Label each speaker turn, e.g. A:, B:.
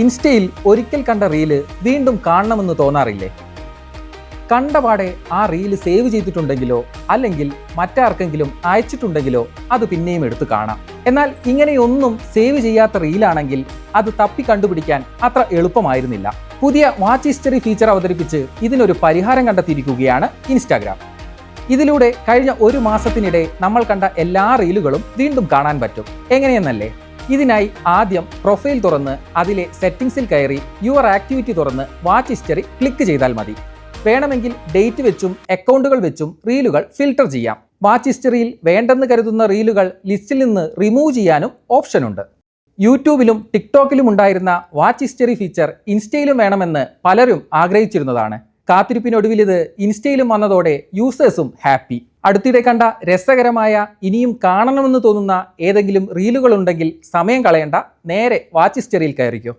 A: ഇൻസ്റ്റയിൽ ഒരിക്കൽ കണ്ട റീൽ വീണ്ടും കാണണമെന്ന് തോന്നാറില്ലേ? കണ്ടപാടെ ആ റീൽ സേവ് ചെയ്തിട്ടുണ്ടെങ്കിലോ അല്ലെങ്കിൽ മറ്റാർക്കെങ്കിലും അയച്ചിട്ടുണ്ടെങ്കിലോ അത് പിന്നെയും എടുത്തു കാണാം. എന്നാൽ ഇങ്ങനെയൊന്നും സേവ് ചെയ്യാത്ത റീലാണെങ്കിൽ അത് തപ്പി കണ്ടുപിടിക്കാൻ അത്ര എളുപ്പമായിരുന്നില്ല. പുതിയ വാച്ച് ഹിസ്റ്ററി ഫീച്ചർ അവതരിപ്പിച്ച് ഇതിനൊരു പരിഹാരം കണ്ടെത്തിയിരിക്കുകയാണ് ഇൻസ്റ്റാഗ്രാം. ഇതിലൂടെ കഴിഞ്ഞ ഒരു മാസത്തിനിടെ നമ്മൾ കണ്ട എല്ലാ റീലുകളും വീണ്ടും കാണാൻ പറ്റും. എങ്ങനെയെന്നല്ലേ? ഇതിനായി ആദ്യം പ്രൊഫൈൽ തുറന്ന് അതിലെ സെറ്റിംഗ്സിൽ കയറി യുവർ ആക്ടിവിറ്റി തുറന്ന് വാച്ച് ഹിസ്റ്ററി ക്ലിക്ക് ചെയ്താൽ മതി. വേണമെങ്കിൽ ഡേറ്റ് വെച്ചും അക്കൗണ്ടുകൾ വെച്ചും റീലുകൾ ഫിൽട്ടർ ചെയ്യാം. വാച്ച് ഹിസ്റ്ററിയിൽ വേണ്ടെന്ന് കരുതുന്ന റീലുകൾ ലിസ്റ്റിൽ നിന്ന് റിമൂവ് ചെയ്യാനും ഓപ്ഷനുണ്ട് യൂട്യൂബിലും ടിക്ടോക്കിലും ഉണ്ടായിരുന്ന വാച്ച് ഹിസ്റ്ററി ഫീച്ചർ ഇൻസ്റ്റയിലും വേണമെന്ന് പലരും ആഗ്രഹിച്ചിരുന്നതാണ്. കാത്തിരിപ്പിനൊടുവിൽ ഇത് ഇൻസ്റ്റയിലും വന്നതോടെ യൂസേഴ്സും ഹാപ്പി. അടുത്തിടെ കണ്ട രസകരമായ ഇനിയും കാണണമെന്ന് തോന്നുന്ന ഏതെങ്കിലും റീലുകളുണ്ടെങ്കിൽ സമയം കളയണ്ട. നേരെ വാച്ച് ഹിസ്റ്ററിയിൽ കയറിക്കോ.